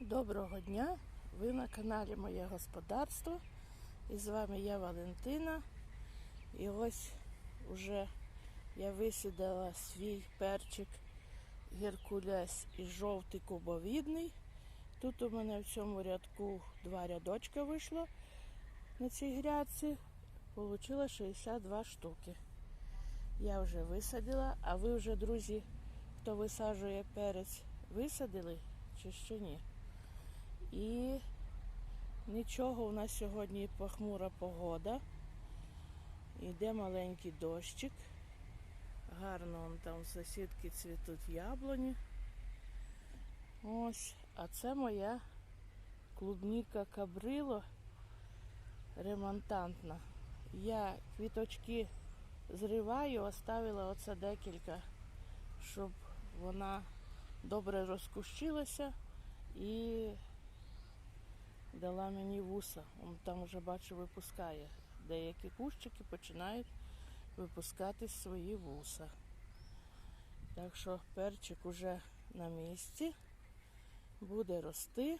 Доброго дня! Ви на каналі Моє Господарство. І з вами я Валентина. І ось уже я висідала свій перчик геркулес і жовтий кубовідний. Тут у мене в цьому рядку два рядочка вийшло на цій грядці. Получила 62 штуки. Я вже висадила, а ви вже, друзі, хто висаджує перець, висадили чи ще ні? І нічого, у нас сьогодні похмура погода. Йде маленький дощик. Гарно вон там сусідки цвітуть яблуні. Ось, а це моя клубніка кабрило ремонтантна. Я квіточки зриваю, оставила оце декілька, щоб вона добре розкущилася і дала мені вуса. Он там вже бачу випускає. Деякі кущики починають випускати свої вуса. Так що перчик уже на місці, буде рости.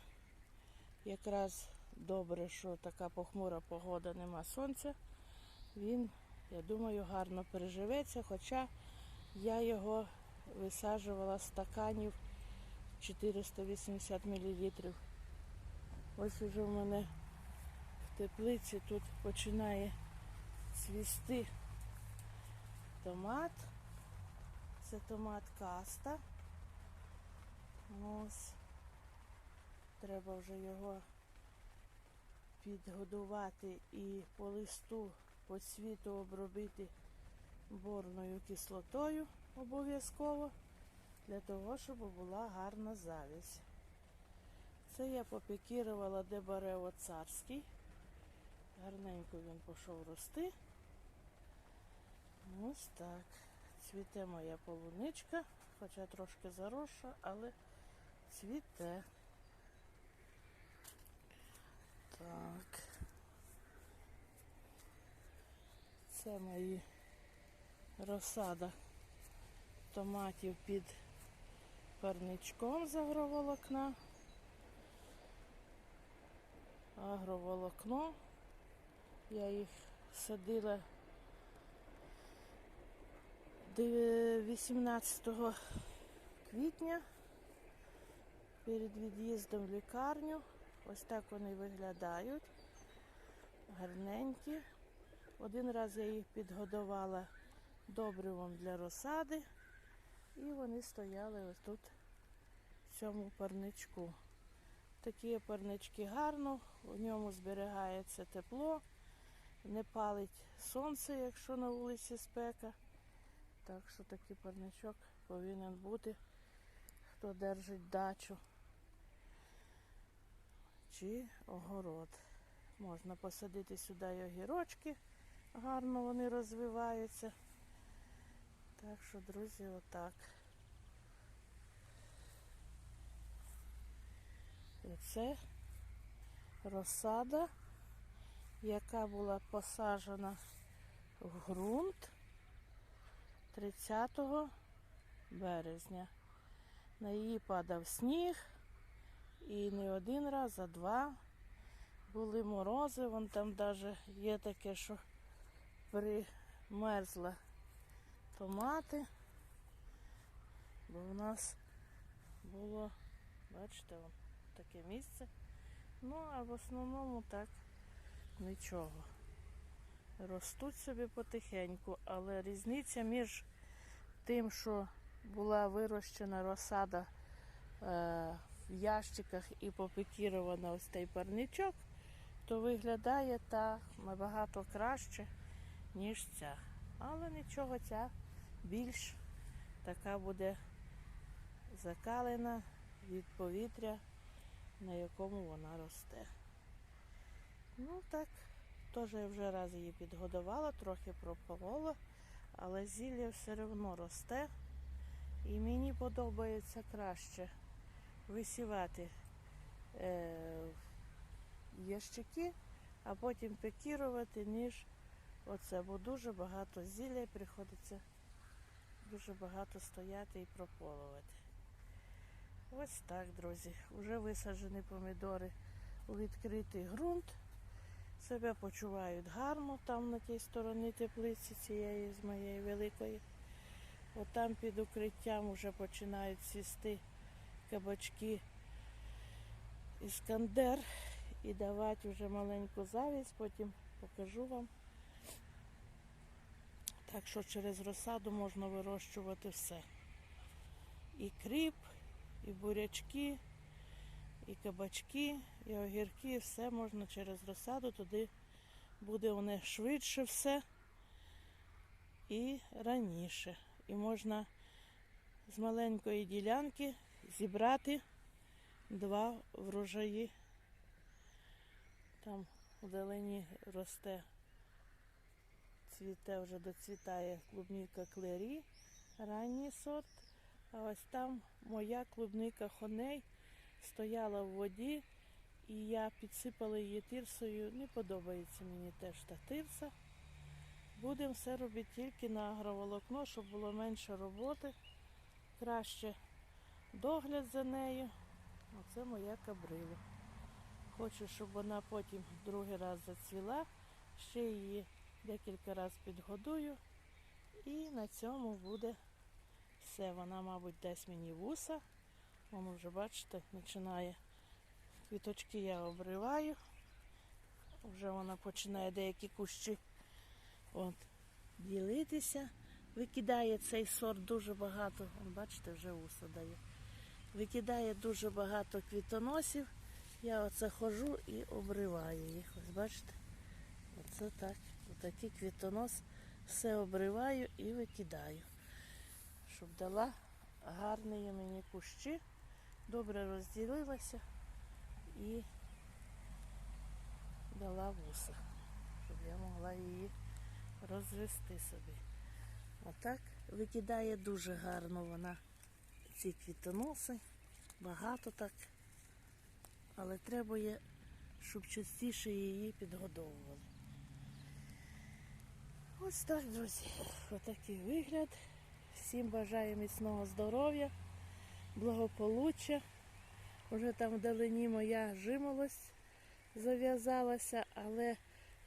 Якраз добре, що така похмура погода, нема сонця. Він, я думаю, гарно переживеться, хоча я його висаджувала з стаканів 480 мл. Ось уже в мене в теплиці тут починає цвісти томат. Це томат каста. Ось. Треба вже його підгодувати і по листу, по цвіту обробити борною кислотою обов'язково, для того, щоб була гарна завість. Це я попікірувала дебарево царський. Гарненько він пішов рости. Ось так. Цвіте моя полуничка, хоча трошки заросша, але цвіте. Так. Це мої розсада томатів під парничком з агроволокна. Агроволокно. Я їх садила 18 квітня перед від'їздом в лікарню. Ось так вони виглядають. Гарненькі. Один раз я їх підгодувала добривом для розсади. І вони стояли ось тут в цьому парничку. Такі парнички гарно, у ньому зберігається тепло, не палить сонце, якщо на вулиці спека. Так що такий парничок повинен бути, хто держить дачу чи огород. Можна посадити сюди і огірочки, гарно вони розвиваються. Так що, друзі, отак. І це розсада, яка була посаджена в ґрунт 30 березня. На її падав сніг і не один раз, а два були морози. Вон там навіть є таке, що примерзла томати. Бо в нас було, бачите, вон таке місце. Ну, а в основному так нічого. Ростуть собі потихеньку, але різниця між тим, що була вирощена розсада е, в ящиках і попікірована ось цей парничок, то виглядає та набагато краще, ніж ця. Але нічого, ця більш така буде закалена від повітря, на якому вона росте. Ну так, теж я вже раз її підгодувала, трохи прополола, але зілля все одно росте. І мені подобається краще висівати е, ящики, а потім пекірувати, ніж оце, бо дуже багато зілля приходиться дуже багато стояти і прополувати. Ось так, друзі. Вже висаджені помідори у відкритий ґрунт. Себе почувають гарно там на тій стороні теплиці цієї з моєї великої. Отам під укриттям вже починають сісти кабачки іскандер і давати вже маленьку завість, потім покажу вам. Так що через розсаду можна вирощувати все. І кріп, і бурячки, і кабачки, і огірки, все можна через розсаду, туди буде воно швидше все і раніше. І можна з маленької ділянки зібрати два врожаї. Там вдалині росте, цвіте, вже доцвітає клубніка клері, ранній сорт. А ось там моя клубника хоней стояла в воді, і я підсипала її тирсою. Не подобається мені теж та тирса. Будемо все робити тільки на агроволокно, щоб було менше роботи, краще догляд за нею. Оце моя кабрила. Хочу, щоб вона потім другий раз зацвіла. Ще її декілька разів підгодую. І на цьому буде все. Вона, мабуть, дасть мені вуса. Воно вже, бачите, починає. Квіточки я обриваю. Вже вона починає деякі кущі от, ділитися. Викидає цей сорт дуже багато. Бачите, вже вуса дає. Викидає дуже багато квітоносів. Я оце хожу і обриваю їх. Ось бачите? Оце так. Отакий квітонос. Все обриваю і викидаю. Щоб дала гарні мені кущі. Добре розділилася і дала вуса, щоб я могла її розвести собі. Отак викидає дуже гарно вона ці квітоноси. Багато так. Але треба, щоб частіше її підгодовували. Ось так, друзі. Отакий вигляд. Всім бажаю міцного здоров'я, благополуччя. Уже там вдалині моя жимолость зав'язалася, але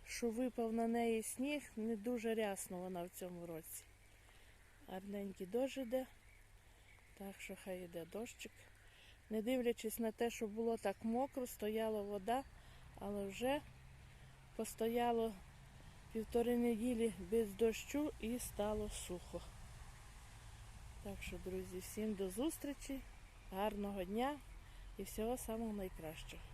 що випав на неї сніг, не дуже рясно вона в цьому році. Гарненький дощ іде, так що хай йде дощик. Не дивлячись на те, що було так мокро, стояла вода, але вже постояло півтори неділі без дощу і стало сухо. Так що, друзі, всім до зустрічі, гарного дня і всього самого найкращого.